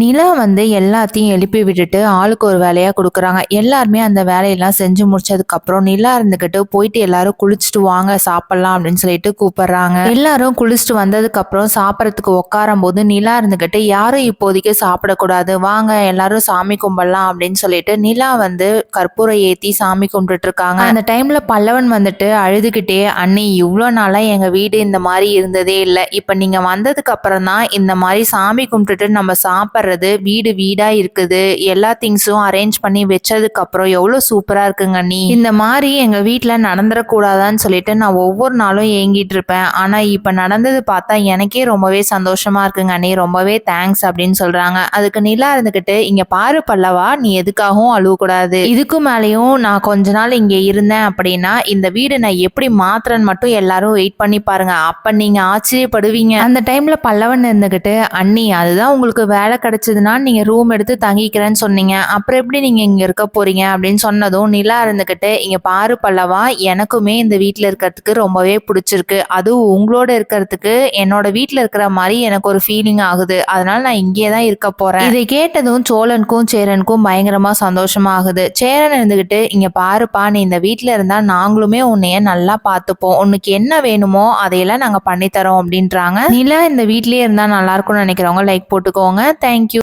நிலா வந்து எல்லாத்தையும் எழுப்பி விட்டுட்டு ஆளுக்கு ஒரு வேலையாக கொடுக்குறாங்க. எல்லாருமே அந்த வேலையெல்லாம் செஞ்சு முடிச்சதுக்கப்புறம் நிலா இருந்துக்கிட்டு போயிட்டு எல்லாரும் குளிச்சுட்டு வாங்க சாப்பிட்லாம் அப்படின்னு சொல்லிட்டு கூப்பிடுறாங்க. எல்லாரும் குளிச்சுட்டு வந்ததுக்கப்புறம் சாப்பிட்றதுக்கு உட்காரும் போது நிலா இருந்துக்கிட்டு யாரும் இப்போதைக்கு சாப்பிடக்கூடாது. வாங்க எல்லாரும் சாமி கும்பிடலாம் அப்படின்னு சொல்லிட்டு நிலா வந்து கற்பூரம் ஏற்றி சாமி கும்பிட்டுட்டு இருக்காங்க அந்த டைமில் பல்லவன் வந்துட்டு அழுதுகிட்டே அண்ணி இவ்வளோ நாளாக எங்கள் வீடு இந்த மாதிரி இருந்ததே இல்லை. இப்போ நீங்கள் வந்ததுக்கப்புறம் தான் இந்த மாதிரி சாமி கும்பிட்டுட்டு நம்ம வர்றது வீடு வீடா இருக்குது எல்லா திங்ஸும் அரேஞ்ச் பண்ணி வச்சதுக்கு அப்புறம் எவ்வளோ சூப்பரா இருக்குங்க நீ? இந்த மாதிரி எங்க வீட்டில் நடந்துடக்கூடாதான்னு சொல்லிட்டு நான் ஒவ்வொரு நாளும் ஏங்கிட்டு இருப்பேன். ஆனா இப்போ நடந்தது பார்த்தா எனக்கே ரொம்பவே சந்தோஷமா இருக்குங்க அண்ணி ரொம்பவே தேங்க்ஸ் அப்படின்னு சொல்றாங்க. அதுக்கு நிலா இருந்துகிட்டு இங்க பாரு பல்லவா நீ எதுக்காகவும் அழுவக்கூடாது. இதுக்கு மேலேயும் நான் கொஞ்ச நாள் இங்க இருந்தேன் அப்படின்னா இந்த வீடு நான் எப்படி மாத்துறேன்னு மட்டும் எல்லாரும் வெயிட் பண்ணி பாருங்க. அப்ப நீங்க ஆச்சரியப்படுவீங்க. அந்த டைம்ல பல்லவன் இருந்துகிட்டு அண்ணி அதுதான் உங்களுக்கு வேலை கிடைச்சதுன்னா நீங்கள் ரூம் எடுத்து தங்கிக்கிறேன்னு சொன்னீங்க. அப்புறம் எப்படி நீங்கள் இங்கே இருக்க போறீங்க அப்படின்னு சொன்னதும் நிலா இருந்துக்கிட்டு இங்கே பாரு பல்லவா எனக்குமே இந்த வீட்டில் இருக்கிறதுக்கு ரொம்பவே பிடிச்சிருக்கு. அதுவும் உங்களோட இருக்கிறதுக்கு என்னோட வீட்டில் இருக்கிற மாதிரி எனக்கு ஒரு ஃபீலிங் ஆகுது. அதனால நான் இங்கே தான் இருக்க போறேன். இதை கேட்டதும் சோழனுக்கும் சேரனுக்கும் பயங்கரமா சந்தோஷமா ஆகுது. சேரன் இருந்துகிட்டு இங்க பாருப்பா நீ இந்த வீட்டில் இருந்தா நாங்களுமே உன்னைய நல்லா பார்த்துப்போம். உனக்கு என்ன வேணுமோ அதையெல்லாம் நாங்கள் பண்ணித்தரோம் அப்படின்றாங்க. நிலா இந்த வீட்லயே இருந்தா நல்லா இருக்கும்னு நினைக்கிறவங்க லைக் போட்டுக்கோங்க. thank you.